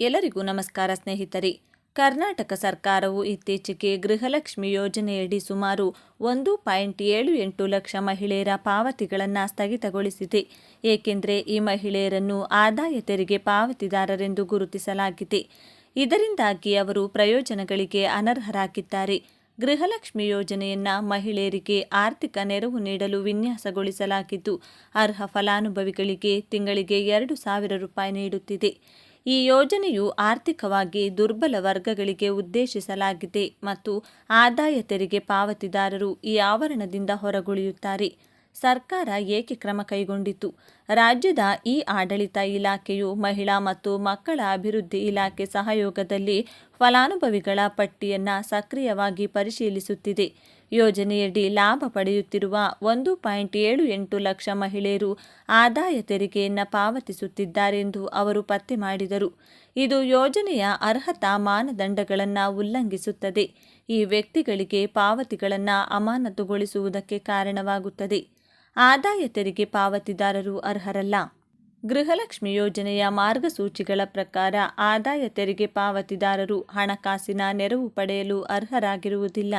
ಎಲ್ಲರಿಗೂ ನಮಸ್ಕಾರ ಸ್ನೇಹಿತರೆ. ಕರ್ನಾಟಕ ಸರ್ಕಾರವು ಇತ್ತೀಚೆಗೆ ಗೃಹಲಕ್ಷ್ಮಿ ಯೋಜನೆಯಡಿ ಸುಮಾರು ಒಂದು ಪಾಯಿಂಟ್ ಏಳು ಎಂಟು ಲಕ್ಷ ಮಹಿಳೆಯರ ಪಾವತಿಗಳನ್ನು ಸ್ಥಗಿತಗೊಳಿಸಿದೆ. ಏಕೆಂದರೆ ಈ ಮಹಿಳೆಯರನ್ನು ಆದಾಯ ತೆರಿಗೆ ಪಾವತಿದಾರರೆಂದು ಗುರುತಿಸಲಾಗಿದೆ. ಇದರಿಂದಾಗಿ ಅವರು ಪ್ರಯೋಜನಗಳಿಗೆ ಅನರ್ಹರಾಗಿದ್ದಾರೆ. ಗೃಹಲಕ್ಷ್ಮಿ ಯೋಜನೆಯನ್ನು ಮಹಿಳೆಯರಿಗೆ ಆರ್ಥಿಕ ನೆರವು ನೀಡಲು ವಿನ್ಯಾಸಗೊಳಿಸಲಾಗಿದ್ದು, ಅರ್ಹ ಫಲಾನುಭವಿಗಳಿಗೆ ತಿಂಗಳಿಗೆ ಎರಡು ಸಾವಿರ ರೂಪಾಯಿ ನೀಡುತ್ತಿದೆ. ಈ ಯೋಜನೆಯು ಆರ್ಥಿಕವಾಗಿ ದುರ್ಬಲ ವರ್ಗಗಳಿಗೆ ಉದ್ದೇಶಿಸಲಾಗಿದೆ ಮತ್ತು ಆದಾಯ ತೆರಿಗೆ ಪಾವತಿದಾರರು ಈ ಆವರಣದಿಂದ ಹೊರಗುಳಿಯುತ್ತಾರೆ. ಸರ್ಕಾರ ಏಕೆ ಕ್ರಮ ಕೈಗೊಂಡಿತು? ರಾಜ್ಯದ ಈ ಆಡಳಿತ ಇಲಾಖೆಯು ಮಹಿಳಾ ಮತ್ತು ಮಕ್ಕಳ ಅಭಿವೃದ್ಧಿ ಇಲಾಖೆ ಸಹಯೋಗದಲ್ಲಿ ಫಲಾನುಭವಿಗಳ ಪಟ್ಟಿಯನ್ನು ಸಕ್ರಿಯವಾಗಿ ಪರಿಶೀಲಿಸುತ್ತಿದೆ. ಯೋಜನೆಯಡಿ ಲಾಭ ಪಡೆಯುತ್ತಿರುವ ಒಂದು ಪಾಯಿಂಟ್ ಏಳು ಎಂಟು ಲಕ್ಷ ಮಹಿಳೆಯರು ಆದಾಯ ತೆರಿಗೆಯನ್ನು ಪಾವತಿಸುತ್ತಿದ್ದಾರೆಂದು ಅವರು ಪತ್ತೆ ಮಾಡಿದರು. ಇದು ಯೋಜನೆಯ ಅರ್ಹತಾ ಮಾನದಂಡಗಳನ್ನು ಉಲ್ಲಂಘಿಸುತ್ತದೆ. ಈ ವ್ಯಕ್ತಿಗಳಿಗೆ ಪಾವತಿಗಳನ್ನು ಅಮಾನತುಗೊಳಿಸುವುದಕ್ಕೆ ಕಾರಣವಾಗುತ್ತದೆ. ಆದಾಯ ತೆರಿಗೆ ಪಾವತಿದಾರರು ಅರ್ಹರಲ್ಲ. ಗೃಹಲಕ್ಷ್ಮಿ ಯೋಜನೆಯ ಮಾರ್ಗಸೂಚಿಗಳ ಪ್ರಕಾರ ಆದಾಯ ತೆರಿಗೆ ಪಾವತಿದಾರರು ಹಣಕಾಸಿನ ನೆರವು ಪಡೆಯಲು ಅರ್ಹರಾಗಿರುವುದಿಲ್ಲ.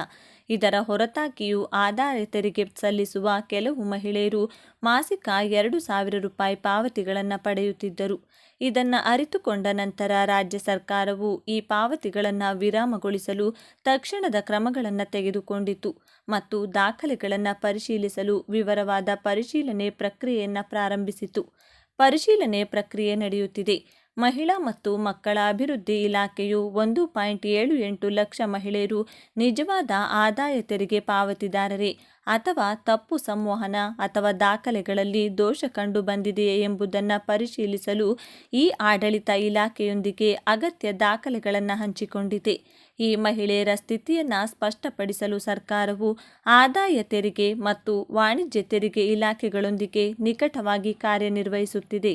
ಇದರ ಹೊರತಾಗಿಯೂ ಆದಾಯ ತೆರಿಗೆ ಸಲ್ಲಿಸುವ ಕೆಲವು ಮಹಿಳೆಯರು ಮಾಸಿಕ ಎರಡು ಸಾವಿರ ರೂಪಾಯಿ ಪಾವತಿಗಳನ್ನು ಪಡೆಯುತ್ತಿದ್ದರು. ಇದನ್ನು ಅರಿತುಕೊಂಡ ನಂತರ ರಾಜ್ಯ ಸರ್ಕಾರವು ಈ ಪಾವತಿಗಳನ್ನು ವಿರಾಮಗೊಳಿಸಲು ತಕ್ಷಣದ ಕ್ರಮಗಳನ್ನು ತೆಗೆದುಕೊಂಡಿತು ಮತ್ತು ದಾಖಲೆಗಳನ್ನು ಪರಿಶೀಲಿಸಲು ವಿವರವಾದ ಪರಿಶೀಲನೆ ಪ್ರಕ್ರಿಯೆಯನ್ನು ಪ್ರಾರಂಭಿಸಿತು ಪರಿಶೀಲನೆ ಪ್ರಕ್ರಿಯೆ ನಡೆಯುತ್ತಿದೆ. ಮಹಿಳಾ ಮತ್ತು ಮಕ್ಕಳ ಅಭಿವೃದ್ಧಿ ಇಲಾಖೆಯು ಒಂದು ಪಾಯಿಂಟ್ ಏಳು ಎಂಟು ಲಕ್ಷ ಮಹಿಳೆಯರು ನಿಜವಾದ ಆದಾಯ ತೆರಿಗೆ ಪಾವತಿದಾರರೇ ಅಥವಾ ತಪ್ಪು ಸಂವಹನ ಅಥವಾ ದಾಖಲೆಗಳಲ್ಲಿ ದೋಷ ಕಂಡು ಬಂದಿದೆಯೇ ಎಂಬುದನ್ನು ಪರಿಶೀಲಿಸಲು ಈ ಆಡಳಿತ ಇಲಾಖೆಯೊಂದಿಗೆ ಅಗತ್ಯ ದಾಖಲೆಗಳನ್ನು ಹಂಚಿಕೊಂಡಿದೆ. ಈ ಮಹಿಳೆಯರ ಸ್ಥಿತಿಯನ್ನು ಸ್ಪಷ್ಟಪಡಿಸಲು ಸರ್ಕಾರವು ಆದಾಯ ತೆರಿಗೆ ಮತ್ತು ವಾಣಿಜ್ಯ ತೆರಿಗೆ ಇಲಾಖೆಗಳೊಂದಿಗೆ ನಿಕಟವಾಗಿ ಕಾರ್ಯನಿರ್ವಹಿಸುತ್ತಿದೆ.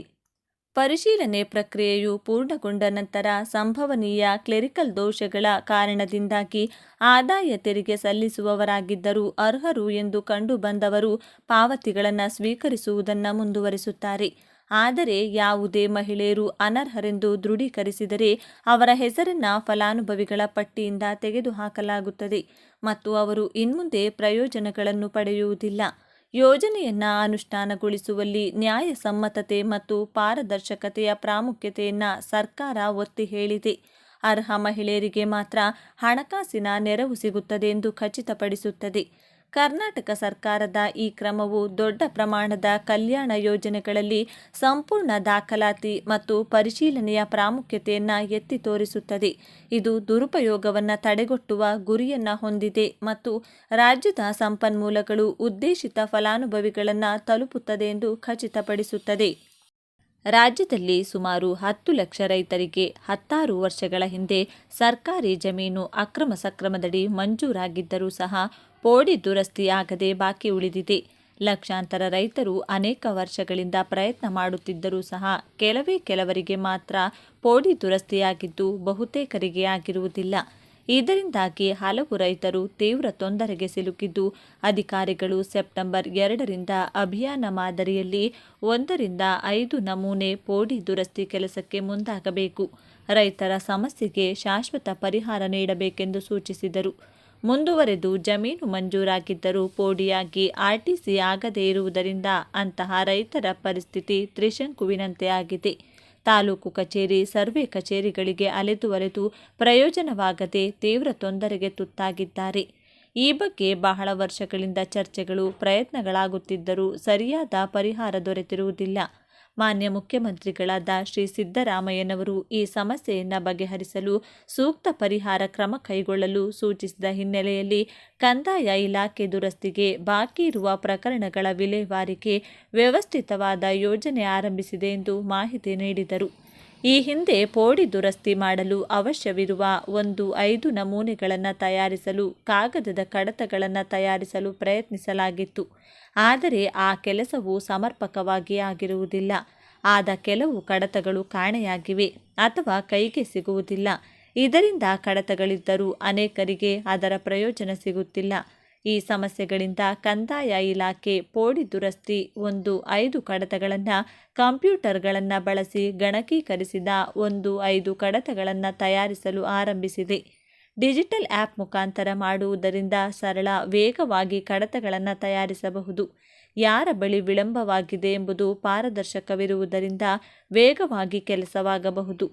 ಪರಿಶೀಲನೆ ಪ್ರಕ್ರಿಯೆಯು ಪೂರ್ಣಗೊಂಡ ನಂತರ ಸಂಭವನೀಯ ಕ್ಲೆರಿಕಲ್ ದೋಷಗಳ ಕಾರಣದಿಂದಾಗಿ ಆದಾಯ ತೆರಿಗೆ ಸಲ್ಲಿಸುವವರಾಗಿದ್ದರೂ ಅರ್ಹರು ಎಂದು ಕಂಡುಬಂದವರು ಪಾವತಿಗಳನ್ನು ಸ್ವೀಕರಿಸುವುದನ್ನು ಮುಂದುವರಿಸುತ್ತಾರೆ. ಆದರೆ ಯಾವುದೇ ಮಹಿಳೆಯರು ಅನರ್ಹರೆಂದು ದೃಢೀಕರಿಸಿದರೆ ಅವರ ಹೆಸರನ್ನ ಫಲಾನುಭವಿಗಳ ಪಟ್ಟಿಯಿಂದ ತೆಗೆದುಹಾಕಲಾಗುತ್ತದೆ ಮತ್ತು ಅವರು ಇನ್ಮುಂದೆ ಪ್ರಯೋಜನಗಳನ್ನು ಪಡೆಯುವುದಿಲ್ಲ. ಯೋಜನೆಯನ್ನು ಅನುಷ್ಠಾನಗೊಳಿಸುವಲ್ಲಿ ನ್ಯಾಯಸಮ್ಮತತೆ ಮತ್ತು ಪಾರದರ್ಶಕತೆಯ ಪ್ರಾಮುಖ್ಯತೆಯನ್ನು ಸರ್ಕಾರ ಒತ್ತಿ ಹೇಳಿದೆ. ಅರ್ಹ ಮಹಿಳೆಯರಿಗೆ ಮಾತ್ರ ಹಣಕಾಸಿನ ನೆರವು ಸಿಗುತ್ತದೆ ಎಂದು ಖಚಿತಪಡಿಸುತ್ತದೆ. ಕರ್ನಾಟಕ ಸರ್ಕಾರದ ಈ ಕ್ರಮವು ದೊಡ್ಡ ಪ್ರಮಾಣದ ಕಲ್ಯಾಣ ಯೋಜನೆಗಳಲ್ಲಿ ಸಂಪೂರ್ಣ ದಾಖಲಾತಿ ಮತ್ತು ಪರಿಶೀಲನೆಯ ಪ್ರಾಮುಖ್ಯತೆಯನ್ನು ಎತ್ತಿ ತೋರಿಸುತ್ತದೆ. ಇದು ದುರುಪಯೋಗವನ್ನು ತಡೆಗಟ್ಟುವ ಗುರಿಯನ್ನು ಹೊಂದಿದೆ ಮತ್ತು ರಾಜ್ಯದ ಸಂಪನ್ಮೂಲಗಳು ಉದ್ದೇಶಿತ ಫಲಾನುಭವಿಗಳನ್ನು ತಲುಪುತ್ತದೆ ಎಂದು ಖಚಿತಪಡಿಸುತ್ತದೆ. ರಾಜ್ಯದಲ್ಲಿ ಸುಮಾರು ಹತ್ತು ಲಕ್ಷ ರೈತರಿಗೆ ಹತ್ತಾರು ವರ್ಷಗಳ ಹಿಂದೆ ಸರ್ಕಾರಿ ಜಮೀನು ಅಕ್ರಮ ಸಕ್ರಮದಡಿ ಮಂಜೂರಾಗಿದ್ದರೂ ಸಹ ಪೋಡಿ ದುರಸ್ತಿಯಾಗದೆ ಬಾಕಿ ಉಳಿದಿದೆ. ಲಕ್ಷಾಂತರ ರೈತರು ಅನೇಕ ವರ್ಷಗಳಿಂದ ಪ್ರಯತ್ನ ಮಾಡುತ್ತಿದ್ದರೂ ಸಹ ಕೆಲವೇ ಕೆಲವರಿಗೆ ಮಾತ್ರ ಪೋಡಿ ದುರಸ್ತಿಯಾಗಿದ್ದು ಬಹುತೇಕರಿಗೆ ಆಗಿರುವುದಿಲ್ಲ. ಇದರಿಂದಾಗಿ ಹಲವು ರೈತರು ತೀವ್ರ ತೊಂದರೆಗೆ ಸಿಲುಕಿದ್ದು, ಅಧಿಕಾರಿಗಳು ಸೆಪ್ಟೆಂಬರ್ ಎರಡರಿಂದ ಅಭಿಯಾನ ಮಾದರಿಯಲ್ಲಿ ಒಂದರಿಂದ ಐದು ನಮೂನೆ ಪೋಡಿ ದುರಸ್ತಿ ಕೆಲಸಕ್ಕೆ ಮುಂದಾಗಬೇಕು. ರೈತರ ಸಮಸ್ಯೆಗೆ ಶಾಶ್ವತ ಪರಿಹಾರ ನೀಡಬೇಕೆಂದು ಸೂಚಿಸಿದರು. ಮುಂದುವರೆದು ಜಮೀನು ಮಂಜೂರಾಗಿದ್ದರೂ ಪೋಡಿಯಾಗಿ ಆರ್ಟಿಸಿ ಆಗದೇ ಇರುವುದರಿಂದ ಅಂತಹ ರೈತರ ಪರಿಸ್ಥಿತಿ ತ್ರಿಶಂಕುವಿನಂತೆ ಆಗಿದೆ. ತಾಲೂಕು ಕಚೇರಿ, ಸರ್ವೆ ಕಚೇರಿಗಳಿಗೆ ಅಲೆದು ಪ್ರಯೋಜನವಾಗದೆ ತೀವ್ರ ತೊಂದರೆಗೆ ತುತ್ತಾಗಿದ್ದಾರೆ. ಈ ಬಗ್ಗೆ ಬಹಳ ವರ್ಷಗಳಿಂದ ಚರ್ಚೆಗಳು, ಪ್ರಯತ್ನಗಳಾಗುತ್ತಿದ್ದರೂ ಸರಿಯಾದ ಪರಿಹಾರ ದೊರೆತಿರುವುದಿಲ್ಲ. ಮಾನ್ಯ ಮುಖ್ಯಮಂತ್ರಿಗಳಾದ ಶ್ರೀ ಸಿದ್ದರಾಮಯ್ಯನವರು ಈ ಸಮಸ್ಯೆಯನ್ನು ಬಗೆಹರಿಸಲು ಸೂಕ್ತ ಪರಿಹಾರ ಕ್ರಮ ಕೈಗೊಳ್ಳಲು ಸೂಚಿಸಿದ ಹಿನ್ನೆಲೆಯಲ್ಲಿ ಕಂದಾಯ ಇಲಾಖೆ ದುರಸ್ತಿಗೆ ಬಾಕಿ ಇರುವ ಪ್ರಕರಣಗಳ ವಿಲೇವಾರಿಗೆ ವ್ಯವಸ್ಥಿತವಾದ ಯೋಜನೆ ಆರಂಭಿಸಿದೆ ಎಂದು ಮಾಹಿತಿ ನೀಡಿದರು. ಈ ಹಿಂದೆ ಪೋಡಿ ದುರಸ್ತಿ ಮಾಡಲು ಅವಶ್ಯವಿರುವ ಒಂದು ಐದು ನಮೂನೆಗಳನ್ನು ತಯಾರಿಸಲು, ಕಾಗದದ ಕಡತಗಳನ್ನು ತಯಾರಿಸಲು ಪ್ರಯತ್ನಿಸಲಾಗಿತ್ತು. ಆದರೆ ಆ ಕೆಲಸವು ಸಮರ್ಪಕವಾಗಿ ಆಗಿರುವುದಿಲ್ಲ. ಆದ ಕೆಲವು ಕಡತಗಳು ಕಾಣೆಯಾಗಿವೆ ಅಥವಾ ಕೈಗೆ ಸಿಗುವುದಿಲ್ಲ. ಇದರಿಂದ ಕಡತಗಳಿದ್ದರೂ ಅನೇಕರಿಗೆ ಅದರ ಪ್ರಯೋಜನ ಸಿಗುತ್ತಿಲ್ಲ. ಈ ಸಮಸ್ಯೆಗಳಿಂದ ಕಂದಾಯ ಇಲಾಖೆ ಪೋಡಿ ದುರಸ್ತಿ ಒಂದು ಐದು ಕಡತಗಳನ್ನು ಕಂಪ್ಯೂಟರ್ಗಳನ್ನು ಬಳಸಿ ಗಣಕೀಕರಿಸಿದ ಒಂದು ಐದು ಕಡತಗಳನ್ನು ತಯಾರಿಸಲು ಆರಂಭಿಸಿದೆ. ಡಿಜಿಟಲ್ ಆ್ಯಪ್ ಮುಖಾಂತರ ಮಾಡುವುದರಿಂದ ಸರಳ ವೇಗವಾಗಿ ಕಡತಗಳನ್ನು ತಯಾರಿಸಬಹುದು. ಯಾರ ಬಳಿ ವಿಳಂಬವಾಗಿದೆ ಎಂಬುದು ಪಾರದರ್ಶಕವಿರುವುದರಿಂದ ವೇಗವಾಗಿ ಕೆಲಸವಾಗಬಹುದು.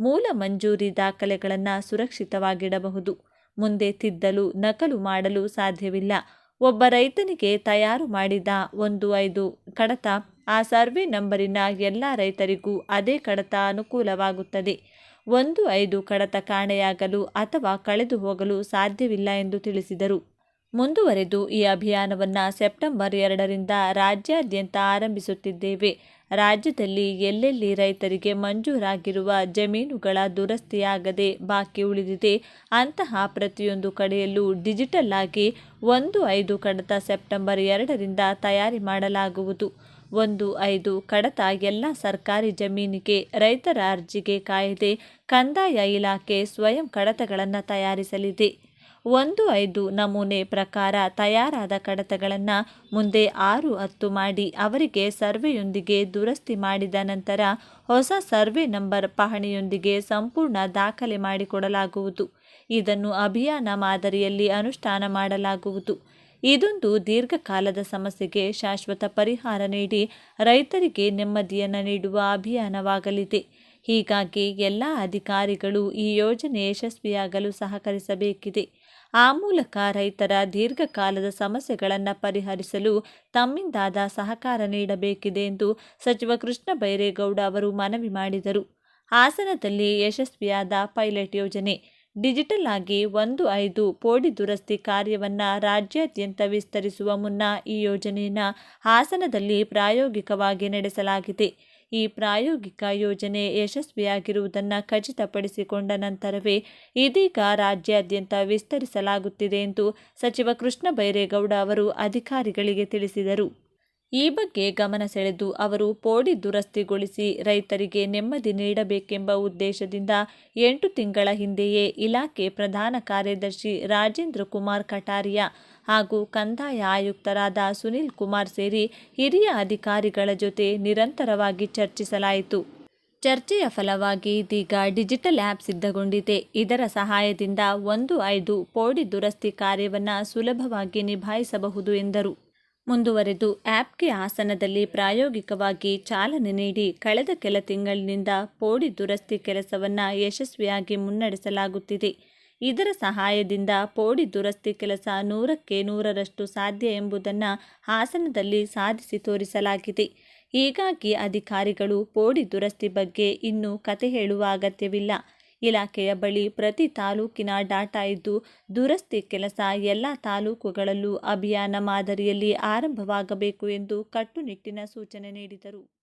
ಮೂಲ ಮಂಜೂರಿ ದಾಖಲೆಗಳನ್ನು ಸುರಕ್ಷಿತವಾಗಿಡಬಹುದು. ಮುಂದೆ ತಿದ್ದಲು ನಕಲು ಮಾಡಲು ಸಾಧ್ಯವಿಲ್ಲ. ಒಬ್ಬ ರೈತನಿಗೆ ತಯಾರು ಮಾಡಿದ ಒಂದು ಐದು ಕಡತ ಆ ಸರ್ವೆ ನಂಬರಿನ ಎಲ್ಲ ರೈತರಿಗೂ ಅದೇ ಕಡತ ಅನುಕೂಲವಾಗುತ್ತದೆ. ಒಂದು ಐದು ಕಡತ ಕಾಣೆಯಾಗಲು ಅಥವಾ ಕಳೆದು ಹೋಗಲು ಸಾಧ್ಯವಿಲ್ಲ ಎಂದು ತಿಳಿಸಿದರು. ಮುಂದುವರೆದು ಈ ಅಭಿಯಾನವನ್ನು ಸೆಪ್ಟೆಂಬರ್ ಎರಡರಿಂದ ರಾಜ್ಯಾದ್ಯಂತ ಆರಂಭಿಸುತ್ತಿದ್ದೇವೆ. ರಾಜ್ಯದಲ್ಲಿ ಎಲ್ಲೆಲ್ಲಿ ರೈತರಿಗೆ ಮಂಜೂರಾಗಿರುವ ಜಮೀನುಗಳ ದುರಸ್ತಿಯಾಗದೆ ಬಾಕಿ ಉಳಿದಿದೆ, ಅಂತಹ ಪ್ರತಿಯೊಂದು ಕಡೆಯಲ್ಲೂ ಡಿಜಿಟಲ್ ಆಗಿ ಒಂದು ಐದು ಕಡತ ಸೆಪ್ಟೆಂಬರ್ ಎರಡರಿಂದ ತಯಾರಿ ಮಾಡಲಾಗುವುದು. ಒಂದು ಐದು ಕಡತ ಎಲ್ಲ ಸರ್ಕಾರಿ ಜಮೀನಿಗೆ ರೈತರ ಅರ್ಜಿಗೆ ಕಾಯದೆ ಕಂದಾಯ ಇಲಾಖೆ ಸ್ವಯಂ ಕಡತಗಳನ್ನು ತಯಾರಿಸಲಿದೆ. ಒಂದು ಐದು ನಮೂನೆ ಪ್ರಕಾರ ತಯಾರಾದ ಕಡತಗಳನ್ನು ಮುಂದೆ ಆರು ಹತ್ತು ಮಾಡಿ ಅವರಿಗೆ ಸರ್ವೆಯೊಂದಿಗೆ ದುರಸ್ತಿ ಮಾಡಿದ ನಂತರ ಹೊಸ ಸರ್ವೆ ನಂಬರ್ ಪಹಣಿಯೊಂದಿಗೆ ಸಂಪೂರ್ಣ ದಾಖಲೆ ಮಾಡಿಕೊಡಲಾಗುವುದು. ಇದನ್ನು ಅಭಿಯಾನ ಮಾದರಿಯಲ್ಲಿ ಅನುಷ್ಠಾನ ಮಾಡಲಾಗುವುದು. ಇದೊಂದು ದೀರ್ಘಕಾಲದ ಸಮಸ್ಯೆಗೆ ಶಾಶ್ವತ ಪರಿಹಾರ ನೀಡಿ ರೈತರಿಗೆ ನೆಮ್ಮದಿಯನ್ನು ನೀಡುವ ಅಭಿಯಾನವಾಗಲಿದೆ. ಹೀಗಾಗಿ ಎಲ್ಲ ಅಧಿಕಾರಿಗಳು ಈ ಯೋಜನೆ ಯಶಸ್ವಿಯಾಗಲು ಸಹಕರಿಸಬೇಕಿದೆ. ಆ ಮೂಲಕ ರೈತರ ದೀರ್ಘಕಾಲದ ಸಮಸ್ಯೆಗಳನ್ನು ಪರಿಹರಿಸಲು ತಮ್ಮಿಂದಾದ ಸಹಕಾರ ನೀಡಬೇಕಿದೆ ಎಂದು ಸಚಿವ ಕೃಷ್ಣ ಬೈರೇಗೌಡ ಅವರು ಮನವಿ ಮಾಡಿದರು. ಹಾಸನದಲ್ಲಿ ಯಶಸ್ವಿಯಾದ ಪೈಲಟ್ ಯೋಜನೆ. ಡಿಜಿಟಲ್ ಆಗಿ ಒಂದು ಐದು ಪೋಡಿ ದುರಸ್ತಿ ಕಾರ್ಯವನ್ನು ರಾಜ್ಯಾದ್ಯಂತ ವಿಸ್ತರಿಸುವ ಮುನ್ನ ಈ ಯೋಜನೆಯನ್ನು ಹಾಸನದಲ್ಲಿ ಪ್ರಾಯೋಗಿಕವಾಗಿ ನಡೆಸಲಾಗಿದೆ. ಈ ಪ್ರಾಯೋಗಿಕ ಯೋಜನೆ ಯಶಸ್ವಿಯಾಗಿರುವುದನ್ನು ಖಚಿತಪಡಿಸಿಕೊಂಡ ನಂತರವೇ ಇದೀಗ ರಾಜ್ಯಾದ್ಯಂತ ವಿಸ್ತರಿಸಲಾಗುತ್ತಿದೆ ಎಂದು ಸಚಿವ ಕೃಷ್ಣ ಬೈರೇಗೌಡ ಅವರು ಅಧಿಕಾರಿಗಳಿಗೆ ತಿಳಿಸಿದರು. ಈ ಬಗ್ಗೆ ಗಮನ ಸೆಳೆದು ಅವರು ಪೋಡಿ ದುರಸ್ತಿಗೊಳಿಸಿ ರೈತರಿಗೆ ನೆಮ್ಮದಿ ನೀಡಬೇಕೆಂಬ ಉದ್ದೇಶದಿಂದ ಎಂಟು ತಿಂಗಳ ಹಿಂದೆಯೇ ಇಲಾಖೆ ಪ್ರಧಾನ ಕಾರ್ಯದರ್ಶಿ ರಾಜೇಂದ್ರ ಕುಮಾರ್ ಕಟಾರಿಯಾ ಹಾಗೂ ಕಂದಾಯ ಆಯುಕ್ತರಾದ ಸುನಿಲ್ ಕುಮಾರ್ ಸೇರಿ ಹಿರಿಯ ಅಧಿಕಾರಿಗಳ ಜೊತೆ ನಿರಂತರವಾಗಿ ಚರ್ಚಿಸಲಾಯಿತು. ಚರ್ಚೆಯ ಫಲವಾಗಿ ಇದೀಗ ಡಿಜಿಟಲ್ ಆ್ಯಪ್ ಸಿದ್ಧಗೊಂಡಿದೆ. ಇದರ ಸಹಾಯದಿಂದ ಒಂದು ಐದು ಪೋಡಿ ದುರಸ್ತಿ ಕಾರ್ಯವನ್ನು ಸುಲಭವಾಗಿ ನಿಭಾಯಿಸಬಹುದು ಎಂದರು. ಮುಂದುವರೆದು ಆ್ಯಪ್ಗೆ ಆಸನದಲ್ಲಿ ಪ್ರಾಯೋಗಿಕವಾಗಿ ಚಾಲನೆ ನೀಡಿ ಕಳೆದ ಕೆಲ ತಿಂಗಳಿನಿಂದ ಪೋಡಿ ದುರಸ್ತಿ ಕೆಲಸವನ್ನು ಯಶಸ್ವಿಯಾಗಿ ಮುನ್ನಡೆಸಲಾಗುತ್ತಿದೆ. ಇದರ ಸಹಾಯದಿಂದ ಪೋಡಿ ದುರಸ್ತಿ ಕೆಲಸ ನೂರಕ್ಕೆ ನೂರರಷ್ಟು ಸಾಧ್ಯ ಎಂಬುದನ್ನು ಹಾಸನದಲ್ಲಿ ಸಾಧಿಸಿ ತೋರಿಸಲಾಗಿದೆ. ಹೀಗಾಗಿ ಅಧಿಕಾರಿಗಳು ಪೋಡಿ ದುರಸ್ತಿ ಬಗ್ಗೆ ಇನ್ನೂ ಕತೆ ಹೇಳುವ ಅಗತ್ಯವಿಲ್ಲ. ಇಲಾಖೆಯ ಬಳಿ ಪ್ರತಿ ತಾಲೂಕಿನ ಡಾಟಾ ಇದ್ದು, ದುರಸ್ತಿ ಕೆಲಸ ಎಲ್ಲ ತಾಲೂಕುಗಳಲ್ಲೂ ಅಭಿಯಾನ ಮಾದರಿಯಲ್ಲಿ ಆರಂಭವಾಗಬೇಕು ಎಂದು ಕಟ್ಟುನಿಟ್ಟಿನ ಸೂಚನೆ ನೀಡಿದರು.